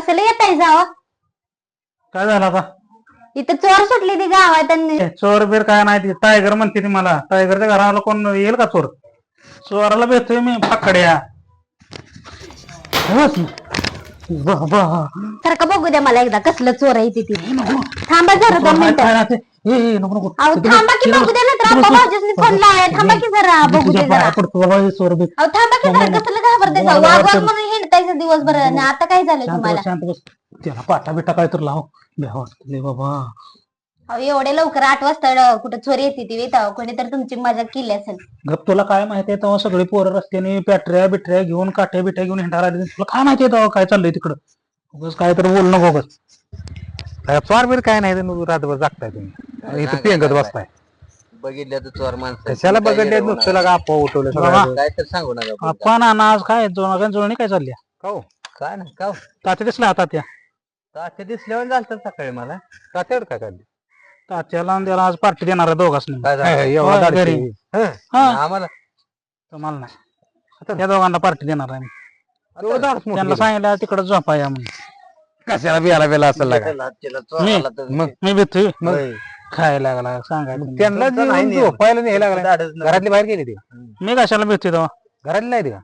कसलं येताय जावा? काय झालं आता? इथं चोर सुटली ती गावात आणि ए, चोर बीर काय नाही ती. टायगर म्हणते ती मला. टायगरच्या घराला कोण येईल का चोर? चोराला भेटतोय मी पकड्या सारखं बघू द्या मला एकदा कसलं चोर आहे ती थांबा जरा दोन मिनिटं. नको नको. अहो थांबा की बघू द्या ना तर. फोन थांबा की जरा बघू तुझ्या दे पाया जरा. पडतो बाबा हे चोर बीर. अहो थांबा की जरा कसलं घाबरते वाघ हिंडतायचं दिवसभर आणि आता काय झालं शांत तुम्हाला? बस शांत बस. त्याला पाटा बिटा काय तर लाव. बाबा. अहो एवढे लवकर आठ वाजता कुठं चोरी येते ती वेताव कोणी तर तुमची मजा केली असेल. गप तुला काय माहितीये तेव्हा सगळे पोरं रस्त्याने पॅटऱ्या बिटऱ्या घेऊन काठ्या बिट्या घेऊन हिंडायला लागले. तुला काय माहितीये तेव्हा काय चाललंय तिकडं? उगाच काय तर बोल नको उगाच. चोर बीर काय नाही तुम्ही रातभर जागताय तुम्ही. इथं पेंगत बसताय. बघितलं तर चोर माणसं. कशाला बघितले नुसतं? उठवलं पुढचं. आपण ना आज काय जोडणी जोडणी काय चालली? काहो? काय ना का तात्या दिसला आता त्या तात्या दिसल्यावर झालं सकाळी मला. तात्यावर काय काढली तात्याला आणि त्याला आज पार्टी देणार आहे दोघांनी काय झालं? एवढा होय, दाढी. घरी. हं. हा. आम्हाला. तुम्हाला नाही. त्या दोघांना पार्टी देणार आहे मी. एवढं दाढ मोठं त्यांना. सांगितलं तिकडे झोपा या म्हणून. कशाला बियाला बिला असं लागा? त्याला- त्याला चोराला तर- मग मी भेटतोय होय. खायला लागला सांगायचं त्यांना तुमचं नाही जेवून नियम. झोपायला न्यायला लागला. दाढच नाही. घरातली बाहेर गेली ती. मी कशाला भेटतोय तेव्हा? घरातली नाही ती का?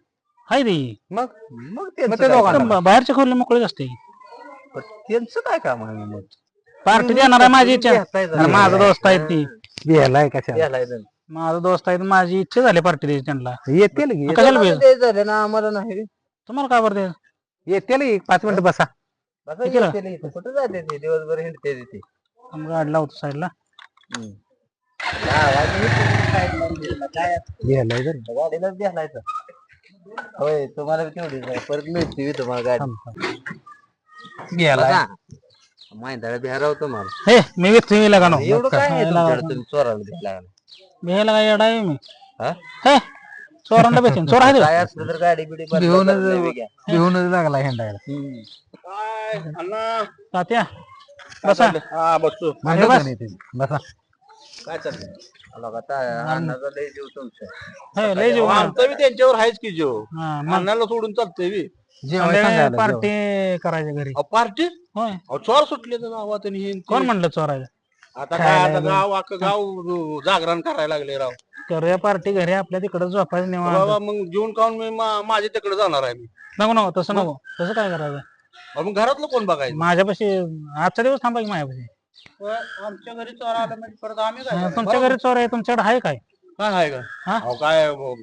हाय ती मग मग त्यांचं मग ते काय दोघांना- काम? बाहेरच्या खोली मोकळीच असते. पण त्यांचं काय काम आहे मग? पार्टी देणार आहे माझी इच्छा. आणि माझा दोस्त आहे ती. द्यायला येतं. माझा दोस्त आहे माझी इच्छा झाली पार्टी द्यायची त्यांना. येतील की? कशाला तुम्हाला द्यायचं झालं ना आम्हाला नाही. तुम्हाला काय बरं येतील की? पाच मिनिटं बसा? येते इथं. कुठं जाते ते? दिवसभर हिंडते तिथे. गाडी लावतो साईडला. गाडीलाच द्यायला होय तुम्हाला बी तेवढीच आहे. परत मिळते बी तुम्हाला गाडी. माहिती बिहार होतो मला हे मी भेटतोय मी लगा एवढं काय आहे खायला तुमच्याकडे तुम्ही चोराला? मी लगा येडा आहे मी? हा? हे चोरांना भेटेन. चोर आहे काय असलं तर गाडी बिडी बंद घेऊनच घ्या. लागला हिंडायला. तात्या बसा. बसतो बस. ते? काय चाललंय? अण्णाचा लय जीव तुमचा हे लय जेवण आमचा बी त्यांच्यावर आहेच की जो हा, मग? अन्नाला सोडून चालतंय बी. संध्याकाळी पार्टी करायच्या घरी. पार्टी? होय. चोर सुटले तर गावात आणि हे न ते. कोण म्हणलं चोरायचं आता काय आता गाव अख्खं गाव जागरण करायला लागले राव. करूया पार्टी घरी आपल्या तिकडे झोपायचं निवांत. बाबा मग जेवण खाऊन मी मा- माझ्या तिकडे जाणार आहे मी. नको नको तसं नको. तसं काय करायचं? अहो, मग घरातलं कोण बघायचं? माझ्यापाशी आजचा दिवस थांबा की माझ्यापाशी. आमच्या घरी चोर आला म्हणजे परत आम्ही काय करणार? तुमच्या घरी चोर आहे तुमच्याकडे आहे काय? काय आहे का? हा? अहो, काय अहो,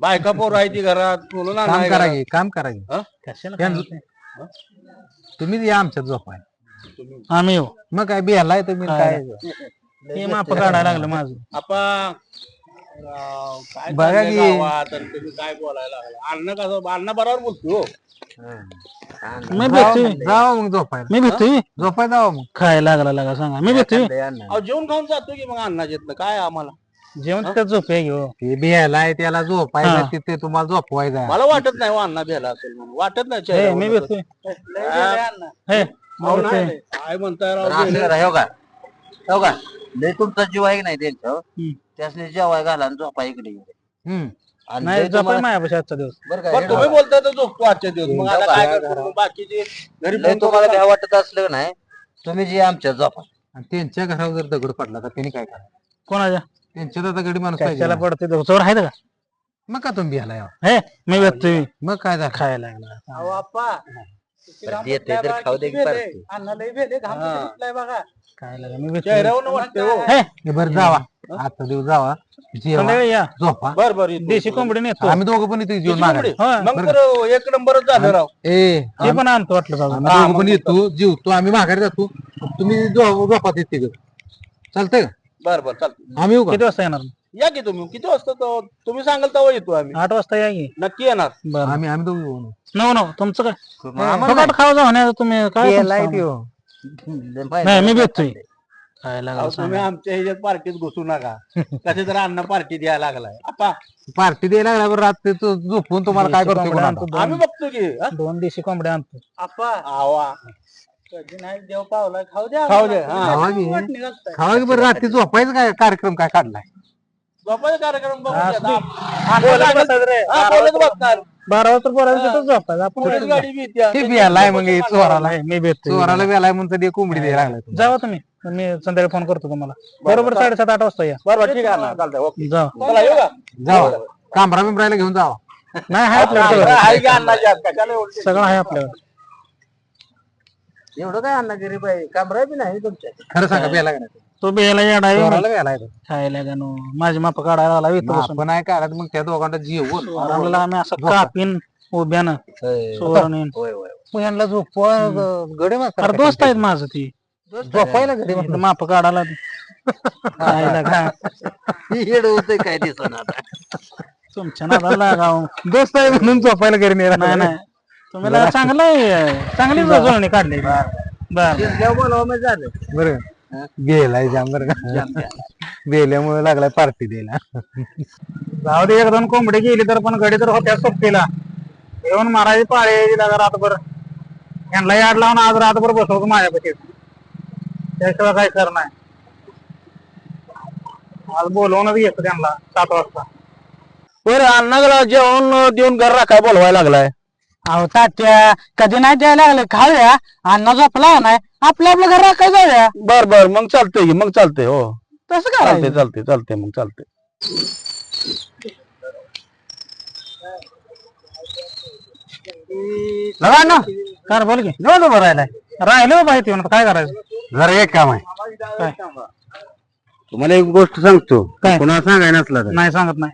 बायका पोर आहे ती घरात म्हणून काम आणाय करा घरात. की काम करा की. कशाला त्यांचं- काय होतंय? तुम्हीच या आमच्यात झोपाय. आम्ही येऊ. मग काय बियालाय तुम्ही काय? हे माप काढायला लागलं माझं. आपा राव, काय बघा चाललंय की- गावात आणि तुम्ही काय बोलायला लागला? अण्णा कसं अण्णा बरोबर बोलतो. हो. मी भेटतोय. जावा मग झोपायला. मी भेटतोय? झोपाय जावा मग. खायला लागला लागा सांगा. मी भेटतोय. अहो जेवण खाऊन जातो की मग अण्णा येत काय आम्हाला? जेवण तिथं झोप आहे घेऊ ते बियालाय त्याला झोपायला हा. तिथे तुम्हाला झोपवायचा मला वाटत नाही हो अण्णा भ्याला असेल म्हणून. वाटत नाही हे मी असं. भेटतोय. लय गेले अण्णा. हे अहो, मी नाही, भेटतोय. नाही. काय म्हणताय राव गेले. हो का हो का लय तुमचा जीव आहे की नाही त्यांच्यावर हम्म. त्यासने जेवाय घाला आणि झोपा इकडे हम्म. आणि नाही तुम्हाला- माझ्यापाशी आजचा दिवस. बरं का, हे तुम्ही बघा. बोलताय तर झोपतो आजच्या दिवस. मग आता काय करतो मग बाकीचे? घरी लय फोन तुम्हाला काय वाटत असलं का नाही तुम्ही जे आमच्या झोपा. आणि त्यांच्या घरावर जर दगड पडला तर त्यांनी काय करा कोणाच्या? त्यांच्या तर गडी माणूस पाहिजे कशाला ना. पडते तो? चोर आहे का? मग का तुम्ही यावं? हे मी भेटतोय मग काय झालं? खायला लागला. अहो, आप्पा. देते तर खाऊ दे की परत. किती हा. सुटलाय बघा. काय लागला? मी भेटतोय चेहऱ्यावर वाटते हो. हे हे बरं जावा. आजचा दिवस जावा. जेवा. संध्याकाळी या. झोपा. बर बर येतो. देशी कोंबडी नेतो आम्ही दोघं पण इथे कोंबडी? होय मग तर एक नंबरच झालं राव. ए ते पण आणतो वाटलं जाऊ. आम्ही दोघं पण येतो. जेवतो. आम्ही माघारी जातो. तुम्ही झो- झोपात येते ग. चालतंय का? बर बर चालतं आम्ही येऊ का? किती वाजता येणार या की तुम्ही? किती वाजता तो- तुम्ही सांगाल तेव्हा येतो आम्ही. आठ वाजता या की नक्की येणार. बरं. आम्ही आम्ही दोघं येऊ नो. नो तुमचं काय? आम्हाला फुकट खावा जाऊ नाही तुम्ही काय तुमचं? लय पाहिजे. नाही मी भेटतोय. खायला अहो, लागला तुम्ही आमच्या ह्याच्यात पार्टीत घुसू नका. कसे तर अण्णा पार्टी द्यायला लागलाय. आपा. पार्टी द्यायला लागल्यावर रात्री तो झोपून तुम्हाला काय करतो आम्ही दोन- बघतो की हा? दोन देशी कोंबड्या आणतो. आपा. आवा. कधी नाही देव पावला खाऊ द्या. खाऊ द्या. हा. खावा की बरं रात्री झोपायचं काय कार्यक्रम काय काढलाय? झोपायचा कार्यक्रम बघू द्या. असू दे. आप- अण्णा सांगेल- हा, बोलत बसणार. बारा वाजता बोलायचं तिथंच झोपायचं आपण पुढे कुठे गाडी बी येते. ते बियालाय मग हे चोराला नाही, मी भेटतो चोराला बियालाय म्हणून तर ते कोंबडी द्यायला लागला. जावा तुम्ही. मी संध्याकाळी फोन करतो तुम्हाला. बरोबर साडेसात आठ वाजता या. बरोबर ठीक आहे ना. चालतंय ओके. जा. चला येऊ का? जावा. कांबरा बिंबरायला घेऊन जावा. नाही आहे आपल्याकडे. सगळं. आहे की अण्णाची आज कशाला एवढी सगळं आहे आपल्याकडे. एवढं काय अण्णा गरीब आहे कामरा बी नाही तुमच्या? खरं सांगा बियाला का नाही तो बेला येडा आहे चोराला बियालाय तो. खायला का नो? माझी माप काढायला आला इथं मग बसून. आपण नाही काढत मग त्या दोघांना जीवन पोरांना आम्ही असं कापीन उभ्यानं होय. चोरून होय होय मग यांना झोपवा गडे अरे दोस्त आहेत माझं ती. झोपायला गडे माप काढायला. खायला का? येड होतंय काय आता. तुमच्या नादाला लागाव दोस्त आहे म्हणून झोपायला घरी नाही नाही. नाही. तुम्ही लगा चांगलं आहे. चांगली जुळणी काढली बर. बोलावं मग झालं. बरं. गेलाय जाम बरं का. गेल्यामुळे लागलाय पार्टी द्यायला. जाऊ दे एक दोन कोंबडी गेली तर पण गडी तर होत्या सोबतीला. येऊन मारायची पाळी यायची लागा रातभर. यांना याड लावून आज रातभर बसवतो माझ्यापाशी. त्याशिवाय काय कर नाही. आज बोलवूनच घेतो त्यांना सात वाजता. बरं अण्णाला जेवण देऊन घर राखाय बोलवायला लागलाय. अहो तात्या कधी नाही द्यायला लागले. खाऊया. अण्णा झोपला नाही? आपलं आपलं घर राखाय जाऊया बर बर मग चालतंय की मग चालतंय हो. तसं चालतंय काय चालतंय चालतंय मग चालतंय. लगा ना. कर बोल की. निवांत उभं राहिलाय. राहिलो पाहिजे म्हणून काय करायचं? जरा एक काम आहे. काय? तुम्हाला एक गोष्ट सांगतो. काय? कोणाला सांगायला नसला तर. नाही सांगत नाही.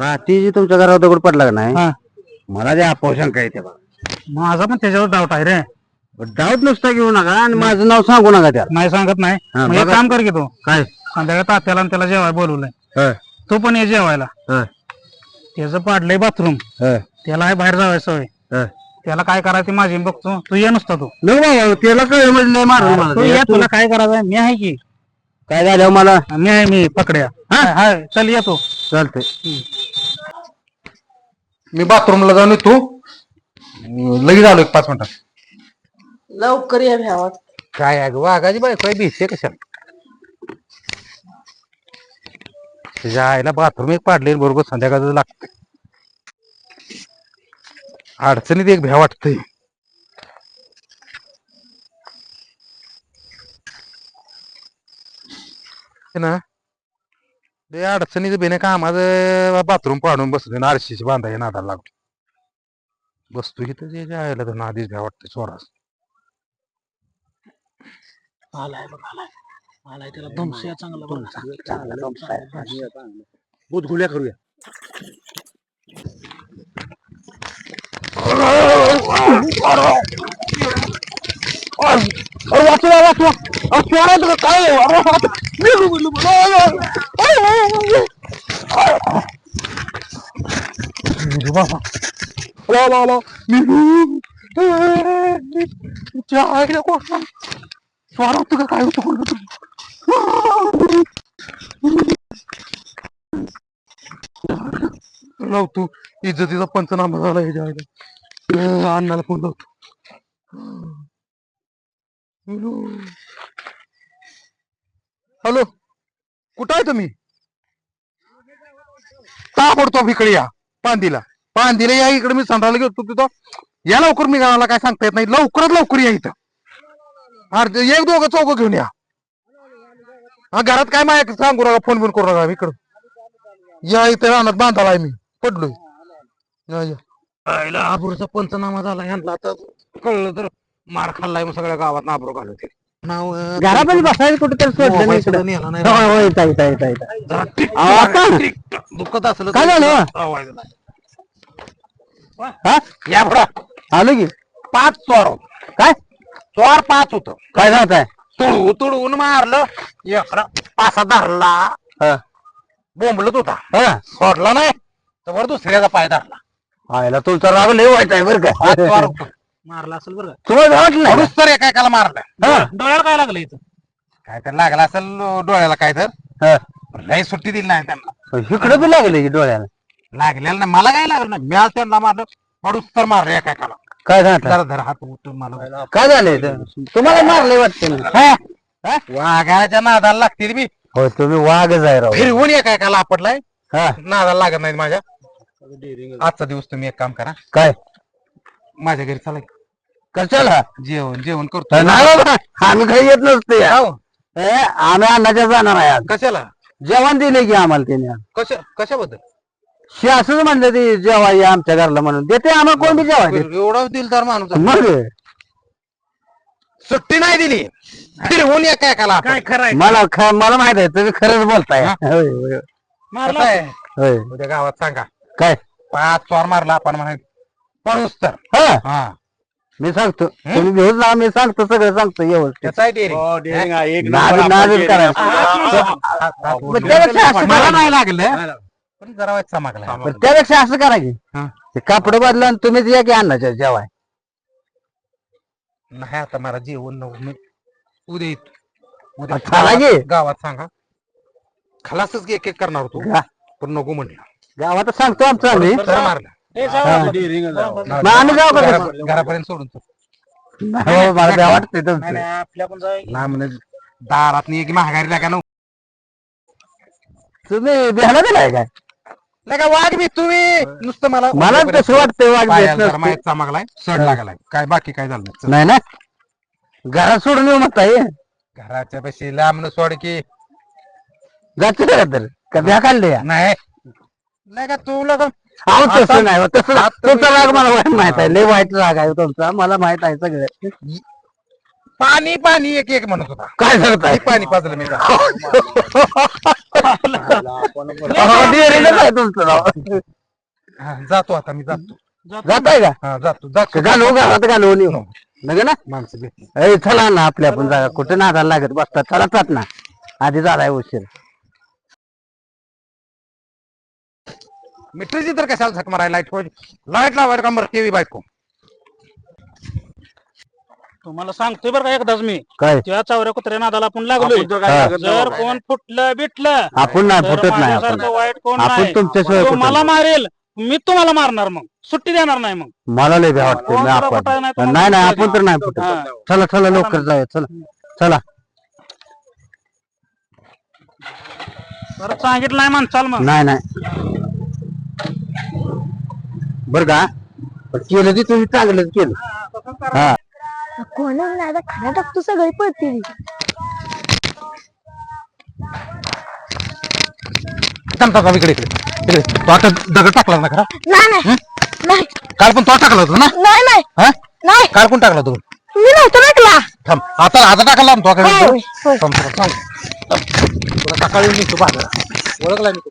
रात्री जी तुमच्या घरावर दगड पडला का नाही हा. मला ते अपोषण काय ते बघा. माझा पण त्याच्यावर डाऊट आहे रे. डाऊट नुसता घेऊ नका आणि माझं नाव सांगू नका त्यात नाही सांगत नाही. हा, मग एक बघा. काम कर की तू. काय? संध्याकाळी तात्याला आणि त्याला जेवाय बोलवलंय. हं, तू पण ये जेवायला. हं, त्याचं पाडलंय बाथरूम. हं, त्याला आहे बाहेर जावाय सवय हं. त्याला काय करायचं माझी मी बघतो तू ये नुसता तू. नको बाबा, त्याला कळ म्हणजे मला. तू ते. ये तुला काय करायचंय? मी आहे की. काय झालं मला? मी आहे मी पकड्या. हा हाय चल ये तू. चालतंय. मी बाथरूमला जाऊन येतो. लगेच आलो एक पाच मिनिटात. लवकर या भ्यावात काय आहे वाघाची बायको आहे भीती कशाला? तुझ्या आईला बाथरूम एक पाडले बरोबर संध्याकाळचं लागतं अडचणीत एक भ्या वाटतंय. हे ना ते अडचणीचं बेने कामाचं बाथरूम पाडून बसतो ना आरशीची बांधायला नादाला लागतो बसतो इथं जायला तर नादीच भ्या वाटतंय चोरास आलाय बघ आलाय आलाय त्याला धमसूया चांगला गुल्या करूया वाचवा वाचवा चोरायचं काय स्वारा तुला काय होतं लावतो इज्जतीचा पंचनामा झाला ह्याच्या आईला अण्णाला फोन लावतो हॅलो हॅलो कुठं आहे तुम्ही ताबडतोब इकडे या पांदीला पांदीला या इकडे मी संडाला घेतो तिथं या लवकर मी गावाला काय सांगता येत नाही लवकरात लवकर या इथं अर्ध एक दोघं चौघं घेऊन या हा घरात काय माहिती सांगू नका फोन बिन करू नका इकडं या इथे रानात बांधाला आहे मी पडलोय या या आईला आबरूचा पंचनामा झाला ह्यांना आता कळलं तर मार खाल्लाय मग सगळ्या गावात नाबरू घालू ते नाव अं, घरामध्ये बसायला कुठेतरी सोडलं मोबाईल नाही सुद्धा इकडं. नेला नाही होय, होय, इथं, इथं, इथं, इथं. जरा टिक- अहो, आता? टिक- दुखत असलं काय तर झालं? आवाज नाही. हा? या पुढं आलो की पाच चोर. काय चोर पाच होत. काय सांगताय तुडू तुडवून मारलं. एकडा पासा धरला. हा. बोंबलत होता. हा? सोडला नाही तर दुसऱ्याचा पाय धरला. आयला तुमचा राग लय वाईट आहे बरं का. चोर होतं. मारला असेल बरं का? तुम्हाला नाही. तर एका एकाला मारलं. हा? डोळ्याला काय लागलं इथं? काय तर लागला असेल डोळ्याला काय तर. हा. लय सुट्टी दिली नाही त्यांना. इकडं बी लागले की डोळ्याला. लागलेलं नाही. मला काय लागलं नाही. मी आज त्यांना मारलं. हळूच तर मारलं एका एकाला काय सांगता जरा धर हात उठून मला. काय झालंय इथं? तुम्हाला मारलंय वाटतं हा? हा? वाघाच्या नादाला लागतील मी हो तुम्ही वाघच आहे राव. फिरवून एका एकाला आपटलाय हा. नादाला लागत नाही माझ्या. आजचा दिवस तुम्ही एक काम करा. काय? माझ्या घरी चला की. कशाला? जेवण जेवण करतो. नाही बाबा आम्ही काही येत नसते हो? ए, आम्ही अन्नाच्या जाणार आहे आज. कशाला? जेवण दिले की आम्हाला त्याने. कशा कशाबद्दल? शी असंच म्हणलं ती जेव्हा ये आमच्या घरला म्हणून. देते आम्हाला कोण बी जेवाय देते. एवढा दिलदार माणूस आहे. मग? सुट्टी नाही दिली. फिरवून या काय काला काय खरंय? मला ख- मला माहीत आहे तुम्ही खरंच बोलताय. होय, होय, मारला होय. उद्या गावात सांगा. काय? पाच चोर मारला आपण म्हणा. पळूस तर. हा? हा. मी सांगतो. तुम्ही घेऊन जा मी सांगतो सगळं सांगतो व्यवस्थित. त्याचा. हो, एक नाद- नादच करायचं. असं मला नाही लागलं. पण जरा वाईट चमकला पण त्यापेक्षा असं करा की हा. ते कापड बदला आणि तुम्हीच या की अन्नाच्या जेवाय. नाही आता मला जेवण नको. मी उद्या येतो. उद्या. गावात- गावात सांगा. खलासच एक एक करणार होतो. गा- पण नको म्हणलं. गावात सांगतो आमचं आम्ही. तर मारलं. हे. हा. मग आम्ही जाऊ का घरा- तसं? घरापर्यंत सोडून तो नाही हो, मला नाही तुमचं. नाही आपल्या पण जाऊ. ना म्हणे दारात एक महागारी लागा ना. तुम्ही भ्याला दिलाय काय? लगा वाघ बी तुम्ही. नुसतं मला मला तसं वाटतंय वाघ पायाला भेट चमकलाय सड लागलाय. काय बाकी काय झालं नाही. नाही ना? घरात सोडून येऊ म्हणताय. घराच्या पैसे लांब सोड की. का तर? का भ्या काढले या नाही. नाही का तू लगा अहो आता- तसं नाही हो, तसं आता तुमचा राग मला वाईट माहीत आहे. लय वाईट राग आहे तुमचा. मला माहीत आहे सगळं. पाणी पाणी एक एक म्हणत होता. काय सांगताय किती पाणी पाजलं मी. का? आहे तुमचं हा, जातो आता मी जातो. जाताय का? हा जातो जातो. घरात घालवून येऊ. नका ना? माणसं भेटली. ए चला ना आपल्या आपण जागा. कुठे नादाला लागत बसतात? चला ना. आधी झालाय उशीर. मिठाची तर कशाला झक मारायला लाइट लाइट लावायला का मरते बायको? तुम्हाला सांगतोय बरं का एकदाच मी. काय? त्या चावऱ्या कुत्र्या नादाला आपण लागलोय. जर कोण फुटलं बिटलं आपण नाही तर फुटत नाही आपण. माझ्यासारखं वाईट कोण आपण नाही. तुमच्याशिवाय तो फुटत मला नाही. मारेल मी तुम्हाला मारणार मग. सुट्टी देणार नाही मग. मला लय भ्या वाटते कोण मी तुला फुटायला नाही, आपण तुम्हाला नाही नाही फुटायला आपण तर नाही फुटत. हा. चला चला लवकर जाऊया चला. चला. परत सांगितलं नाही म्हणचाल मग. नाही नाही. बर का? पण केलं ते तुम्ही चांगलंच केलं. हा. कोण आता खरा टाकतो सगळी पळते थांब थांब थांब, इकडे इकडे इकडे. तो आता दगड टाकला ना खरा? नाही नाही. नाही. काल पण तो टाकला होता ना? नाही नाही. हा? नाही. काल कोण टाकला होता मी नव्हतो टाकला. थांब आता आता टाकला ना तो आता होय, होय. थांब, थांब, थांब. तुला सकाळी मी तू पाहतो ओळखला मी तू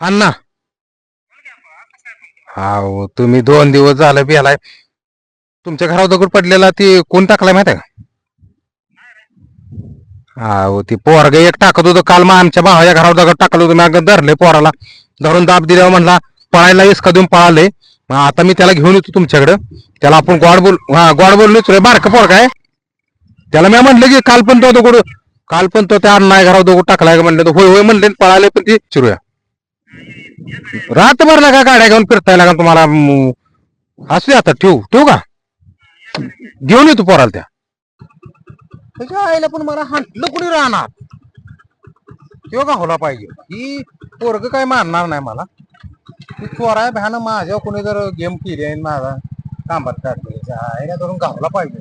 अण्णा. हा तुम्ही दोन दिवस झालं बियालाय तुमच्या घरावर दगड पडलेला ती कोण टाकलाय माहिती आहे का? हा ती पोरग एक टाकत होतं. काल मग आमच्या भावाच्या घरावर दगड टाकलं होतं. मी धरले पोराला. धरून दाब दिल्यावर म्हणला पळायला इसका देऊन पळाले. मग आता मी त्याला घेऊन येतो तुमच्याकडं. त्याला आपण गोड बोल हा गोड बोललोच रे बारक पोरग आहे. त्याला मी म्हणलं की काल पण तो दगड काल पण तो त्या अण्णा घरावर दगड टाकलाय का म्हणलं तर होय होय म्हणले पळाले पण ती चिरूया. रातभर का गाड्या घेऊन फिरताय लागा तुम्हाला. असू आता ठेवू ठेवू का? घेऊन येतो पोराला त्या. त्याच्या आईला पण मला हांटलं कुणी राहणार? तेव्हा का पाहिजे? ही पोरग काय मारणार नाही मला. ती चोराय भ्यानं माझ्या कुणी जर गेम केली आहे माझा कामात काढले आईला धरून गावला पाहिजे?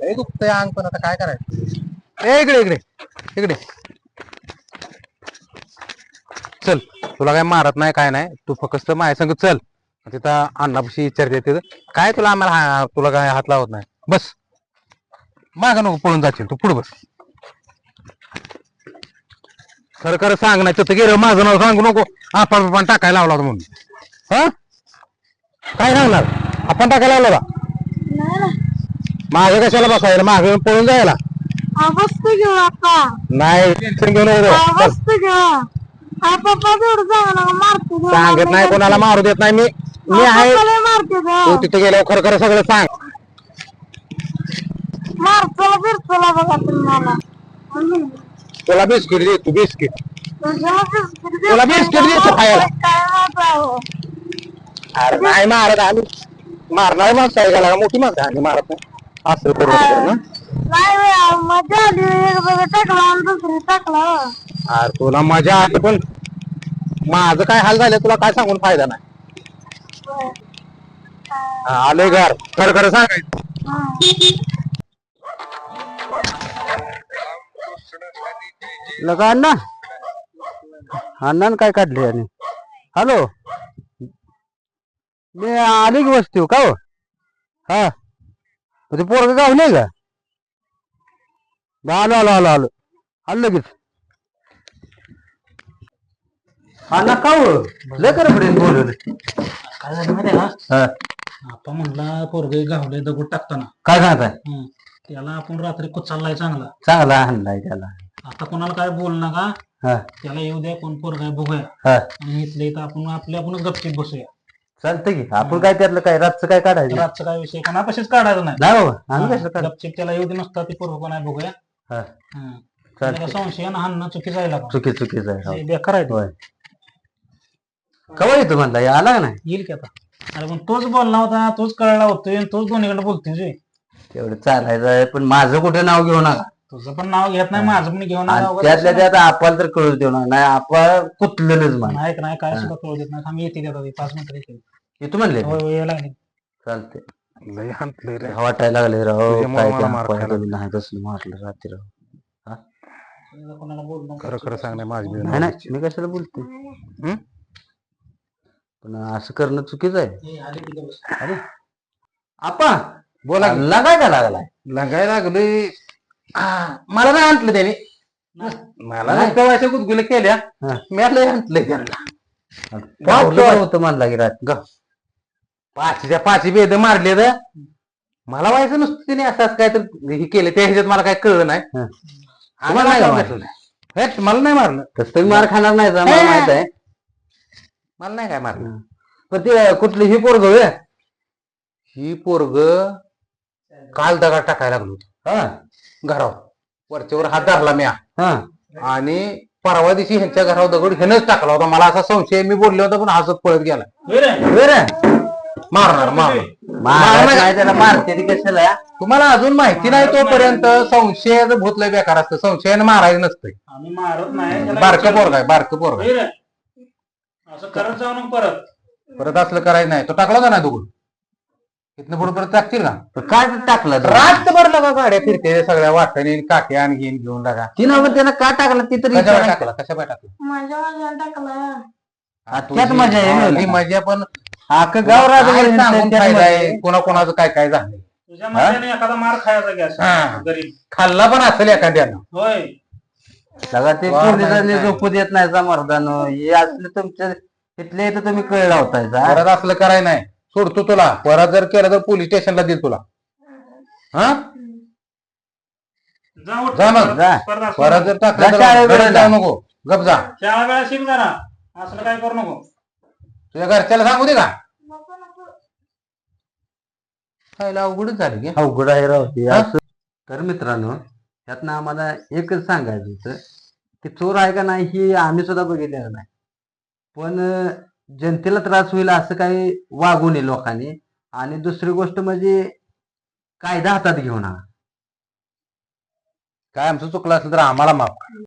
लय दुखतंय अंग पण आता काय करायचं? ए इकडे इकडे इकडे. चल तुला काय मारत नाही काय नाही. तू फक्त माझ्या संग चल. तिथं अण्णापाशी विचारते तिथं काय तुला आम्हाला हा- तुला काय हात लावत नाही? बस. माग नको पळून जाशील तू पुढे बस. खरं खरं सांग नाही तिथं गेलं माझं नाव सांगू नको. आपण आपण टाकायला लावला होता म्हणून. हा? काय सांगणार आपण टाकायला लावला का मागे कशाला बसायला? मागे पळून जायला. अवस्था घेऊ आता. नाही टेन्शन घेऊन घेऊ. हा पप्पा तेवढं चांगला मारतो सांगत नाही कोणाला मारू देत नाही मी. मी आहे मारते तू तिथे गेल्यावर खरं खरं सगळं सांग. मारतो फिरतो बघा तुम्हाला तुला बिस्किट दे तू बिस्किट तुला बिस्किट देतो खायला. मारतो अरे नाही मारत आम्ही. मारणार माणसं आहे का? मोठी माणसं आम्ही मारत नाही. असं करू नका ना. नाही बाई, मजा आली. एक बघा टाकला आणि दुसरी टाकला. अरे तुला मजा आली पण माझं काय हाल झालं तुला काय सांगून फायदा नाही. आले घर. खरं खरं सांगायचं लगा अण्णा. अण्णानं काय काढले आणि हॅलो. मी आले की वस्ती का हो? हा. ते पोरग गाव नाही का आलो आलो आलो आलो. आलो लगेच. अण्णा का हो? लय कर पडेल बोलवलं काय झालं माहिती का? हा, आपण म्हणला पोरगे गावले दगड टाकताना. काय सांगताय? हं. त्याला आपण रात्री कुचाललाय चांगला. चांगला आणलाय त्याला. आता कोणाला काय बोल नका. हा. त्याला येऊ द्या कोण पोरगा आहे बघूया. हा. आणि इथले इथं आपण आपल्या आपण गपचिप बसूया. चालतंय की. आपण काय त्यातलं काय रातचं काय काढायचं? रातचं काय विषय? कोणापाशीच काढायचं नाही. नाही बाबा आम्ही हं. काढ त्याला येऊ दे नसता ते पोरग कोण आहे बघूया. हा. हं. चालतंय. त्याला संशयानं हाणणं चुकी जायला चुकी चुकीचं आहे. हो. बेकार आहे ते. होय. कवा येतो म्हणला? हे आला का नाही? येईल की आता. अरे पण तोच बोलला होता तोच कळला होतोय आणि तोच दोन्हीकडे बोलतोय जे. तेवढं चालायचं आहे पण माझं कुठे नाव घेऊ नका. तुझं पण नाव घेत नाही माझं पण घेऊन आणि त्यातल्या त्यात आपल्याला तर कळू देऊ नका. नाही आपण कुतलेलंच मान नाही नाही काय सुद्धा कळू देत नाही. आम्ही येते आता पाच मिनिटं येते येतो म्हणले होय होय यायला लागले. चालते लय हाणलंय रे. वाटायला लागले राव. तुझ्यामुळे काय मला मार नाही तसलं मारलं रात्री राव. कोणाला बोलू नको. खरं खरं सांग नाही माझी बी नाही नाही मी कशाला बोलते हं? पण असं करणं चुकीचं आहे. हे बस. आपा बोला. लागाय का लागलाय? लगायला लागलोय. आ, मला नाही आणलं त्याने. मला नाही. कवायच्या गुदगुल्या केल्या. हा. मी लय आणलंय त्यांना. होतं म्हणला की रात्री पाचीच्या पाची बेद मारले तर मला व्हायचं नसतं त्याने असं असं काय तर हे केलं. त्या ह्याच्यात मला काय कळलं नाही. हा. आम्हाला नाही नाही मारलं? हेट, मला नाही मारलं. तसं तुम्ही मार खाणार नाही माहीत आहे. मला नाही काय मारलं. पण ते कुठली ही पोरग होय? ही पोरग काल दगड टाकायला लागलो होतो. हा. घरावर. वरच्यावर हात धरला मी हा. आणि परवा दिवशी ह्यांच्या घरावर दगड ह्यानंच टाकला होता. मला असा संशय मी बोललो होता पण हसत पळत गेला. मारणार मारणार मारायचं नाही त्याला मारते ती कशाला? तुम्हाला अजून माहिती नाही तोपर्यंत संशयाचं भूतलय बेकार असतं. संशयानं मारायचं नसतंय. बारकं विचार- पोरग आहे बारकं पोरग होय रे? असं करत जाऊ नको परत. परत असलं करायचं नाही. तो टाकला होता ना दगड इथनं पुढे परत टाकतील का? पण काय ते टाकलं ते? रातभर लगा गाड्या फिरते सगळ्या वाटाने काट्या आणि घेऊन घेऊन लागा. तिनं पण त्यानं का टाकलं? ती तरी कशा. टाकला? कशा टाकला? माझ्या माझ्या टाकला. हा, त्यात तुझी- मजा आहे, हा. ही मजा पण अख्खं गाव काय सांगून फायदा मजा आहे? आहे. कोणा कोणाचं काय काय झालं तुझ्या एखादा मार खायचा गॅस. हा. गरीब. खाल्ला पण असेल एखाद्यानं. होय. लगा ते पोलिसांनी नाही, झोपू देत नाही समर्थानं हे असले तुमच्या तिथले तर तुम्ही कळ लावतायचा परत असलं करायचं नाही. सोडतो तुला. परत जर केलं तर पोलीस स्टेशनला देईल तुला. हा? जा उठ. जा मग, जा. स्पर्धा परत जर टाकलं जा तर शाळेवर घरी जा. जाऊ नको. गप जा. शाळा वेळा शिक जरा. असलं काय करू नको. तुझ्या घरच्याला सांगू दे का? खायला अवघडच झाली की अवघड आहे राव? असं. तर मित्रांनो त्यातनं आम्हाला एकच सांगायचं होतं की चोर आहे का नाही हे आम्ही सुद्धा बघितलेलं नाही. पण जनतेला त्रास होईल असं काही वागू नये लोकांनी. आणि दुसरी गोष्ट म्हणजे कायदा हातात घेऊन हा काय आमचं चुकलं असेल तर आम्हाला माफ करा.